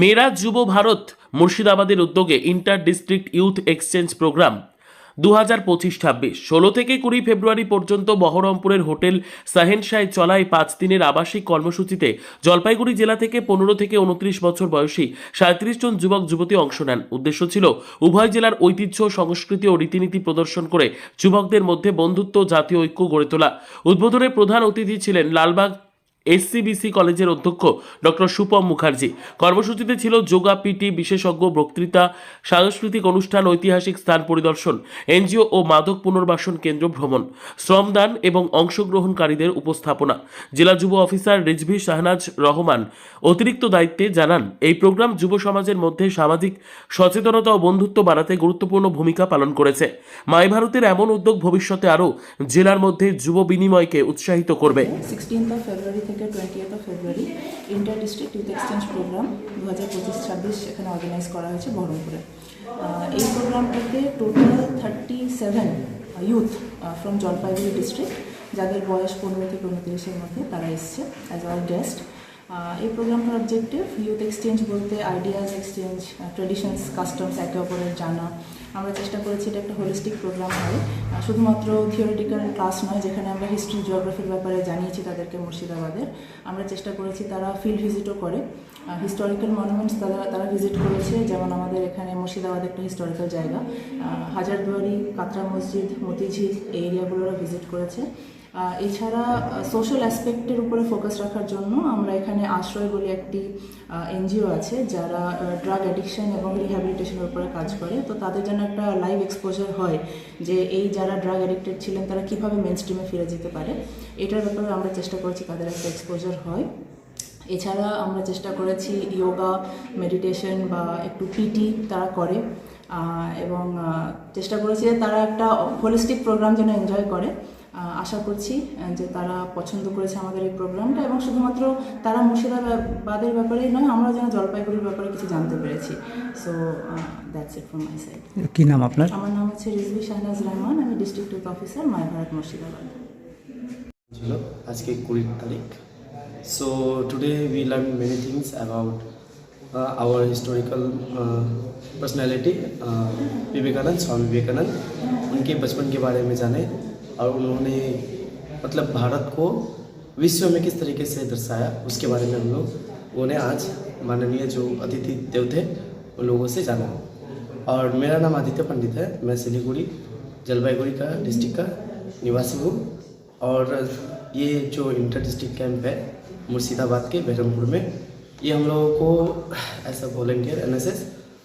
মেরা যুব ভারত মুর্শিদাবাদের উদ্যোগে inter district youth exchange program দু হাজার পঁচিশ ছাব্বিশ। ষোলো থেকে কুড়ি ফেব্রুয়ারি পর্যন্ত বহরমপুরের হোটেল সাহেনশায় চলা এই পাঁচ দিনের আবাসিক কর্মসূচিতে জলপাইগুড়ি জেলা থেকে পনেরো থেকে উনত্রিশ বছর বয়সী সাঁত্রিশ জন যুবক যুবতী অংশ নেন। উদ্দেশ্য ছিল উভয় জেলার ঐতিহ্য, সংস্কৃতি ও রীতিনীতি প্রদর্শন করে যুবকদের মধ্যে বন্ধুত্ব জাতীয় ঐক্য গড়ে তোলা। উদ্বোধনে প্রধান অতিথি ছিলেন লালবাগ এসসিবিসি কলেজের অধ্যক্ষ ডক্টর সুপম মুখার্জি। কর্মসূচিতে ছিল যোগা, পিটি, বিশেষজ্ঞ, বক্তৃতা, সাংস্কৃতিক অনুষ্ঠান, ঐতিহাসিক স্থান পরিদর্শন, এনজিও ও মাদক পুনর্বাসন কেন্দ্র ভ্রমণ, শ্রমদান এবং অংশগ্রহণকারীদের উপস্থাপনা। জেলা যুব অফিসার রিজভি শাহনাজ রহমান অতিরিক্ত দায়িত্বে জানান, এই প্রোগ্রাম যুব সমাজের মধ্যে সামাজিক সচেতনতা ও বন্ধুত্ব বাড়াতে গুরুত্বপূর্ণ ভূমিকা পালন করেছে। মাই ভারতের এমন উদ্যোগ ভবিষ্যতে আরও জেলার মধ্যে যুব বিনিময়কে উৎসাহিত করবে। থেকে twentieth of February inter district youth exchange program দু হাজার পঁচিশ ছাব্বিশ এখানে অর্গানাইজ করা হয়েছে বহরমপুরে। এই প্রোগ্রামটাতে total thirty seven youth from Jalpaiguri district যাদের বয়স পনেরো থেকে উনত্রিশের মধ্যে তারা এসছে অ্যাজ আওয়ার গেস্ট এই প্রোগ্রামটার অবজেক্টিভ ইউথ এক্সচেঞ্জ বলতে আইডিয়াস এক্সচেঞ্জ ট্রেডিশনস কাস্টমস একে অপরের জানা আমরা চেষ্টা করেছি, এটা একটা হোলিস্টিক প্রোগ্রাম হয়। শুধুমাত্র থিওরিটিক্যাল ক্লাস নয়, যেখানে আমরা হিস্ট্রি জিওগ্রাফির ব্যাপারে জানিয়েছি তাদেরকে মুর্শিদাবাদের। আমরা চেষ্টা করেছি তারা ফিল্ড ভিজিটও করে। হিস্টোরিক্যাল মনুমেন্টস তারা তারা ভিজিট করেছে। যেমন আমাদের এখানে মুর্শিদাবাদ একটা হিস্টোরিক্যাল জায়গা। হাজারদুয়ারি, কাতরা মসজিদ, মতিঝিল, এই এরিয়াগুলোরা ভিজিট করেছে। এছাড়া সোশ্যাল অ্যাসপেক্টের উপরে ফোকাস রাখার জন্য আমরা এখানে আশ্রয় বলে একটি এনজিও আছে যারা ড্রাগ অ্যাডিকশন এবং রিহ্যাবিলিটেশনের উপরে কাজ করে। তো তাদের জন্য একটা লাইভ এক্সপোজার হয় যে এই যারা ড্রাগ অ্যাডিক্টেড ছিলেন তারা কীভাবে মেন স্ট্রিমে ফিরে যেতে পারে। এটার ব্যাপারে আমরা চেষ্টা করছি তাদের একটা এক্সপোজার হয়। এছাড়া আমরা চেষ্টা করেছি যোগা মেডিটেশন বা একটু পিটি তারা করে। এবং চেষ্টা করেছি যে তারা একটা হোলিস্টিক প্রোগ্রাম যেন এনজয় করে। আশা করছি আহ, যে তারা পছন্দ করেছে আমাদের এই প্রোগ্রামটা এবং শুধুমাত্র তারা মুর্শিদাবাদের ব্যাপারেই নয় আমরা যেন জলপাইগুড়ির ব্যাপারে কিছু জানতে পেরেছি so that's it from my side কি নাম আপনার আমার নাম হচ্ছে রিজভি শাহনাজ রহমান আমি ডিস্ট্রিক্ট ইউথ অফিসার মায় ভারত মুর্শিদাবাদ ছিল আজকে কুড়ি তারিখ so today we learn many things about our historical personality Vivekananda Swami Vivekananda उनके बचपन के बारे में जाने और उन्होंने मतलब भारत को विश्व में किस तरीके से दर्शाया, उसके बारे में हम लोग उन्हें आज माननीय जो अतिथि देव थे, उन लोगों से जाना और मेरा नाम आदित्य पंडित है, मैं सिलीगुड़ी, जलपाईगुड़ी का डिस्ट्रिक्ट का निवासी हूँ। और ये जो इंटर डिस्ट्रिक्ट कैंप है, मुर्शिदाबाद के बहरमपुर में, ये हम लोगों को ऐसा वॉल्टियर एन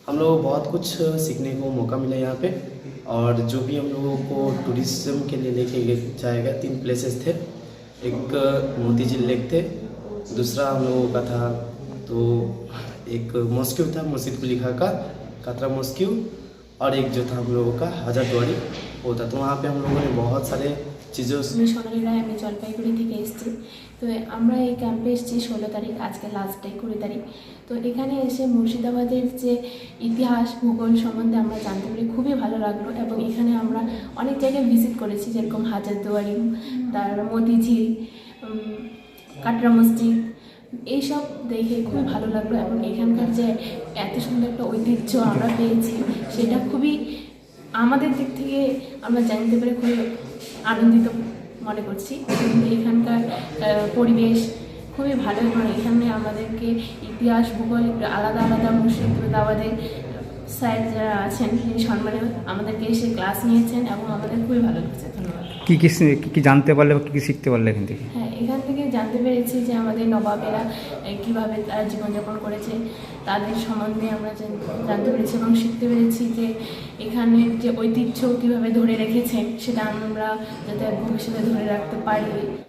हम लोगों बहुत कुछ सीखने को मौका मिला यहाँ पे। और जो भी हम लोगों को टूरिज़्म के लिए लेके जाएगा तीन प्लेसेस थे। एक, मोती झील लेक थे। दूसरा हम लोगों का था तो एक मॉस्क्यू था, मस्जिद कुलिखा का, कातरा मॉस्क्यू और एक जो था हम लोगों का, हाजारद्वारी, वो था। तो वहाँ पे हम लोगों ने बहुत सारे আমি সোনালী রায়, আমি জলপাইগুড়ি থেকে এসেছি। তো আমরা এই ক্যাম্পে এসেছি ষোলো তারিখ, আজকে লাস্ট ডে কুড়ি তারিখ। তো এখানে এসে মুর্শিদাবাদের যে ইতিহাস, ভূগোল সম্বন্ধে আমরা জানতে পেরে, খুবই ভালো লাগল। এবং এখানে আমরা অনেক জায়গায় ভিজিট করেছি, যেরকম হাজারদুয়ারি তার মতিঝিল কাটরা মসজিদ, এইসব দেখে খুবই ভালো লাগল। এবং এখানকার যে এত সুন্দর একটা ঐতিহ্য আমরা পেয়েছি, সেটা খুবই আমাদের দিক থেকে আমরা জানতে পেরে খুবই আনন্দিত মনে করছি। এখানকার পরিবেশ খুবই ভালো এবং এখানে আমাদেরকে ইতিহাস ভূগোল একটু আলাদা আলাদা আমাদের স্যার যারা আছেন তিনি সম্মানে আমাদেরকে এসে ক্লাস নিয়েছেন এবং আমাদের খুবই ভালো লাগছে। ধন্যবাদ। কী কী কি কি জানতে পারলে বা কী কী শিখতে পারলে এখান থেকে? হ্যাঁ জানতে পেরেছি যে আমাদের নবাবেরা কীভাবে তারা জীবনযাপন করেছে, তাদের সম্বন্ধে আমরা জানতে পেরেছি এবং শিখতে পেরেছি যে এখানে যে ঐতিহ্য কীভাবে ধরে রেখেছেন সেটা আমরা যাতে ভবিষ্যতে ধরে রাখতে পারি।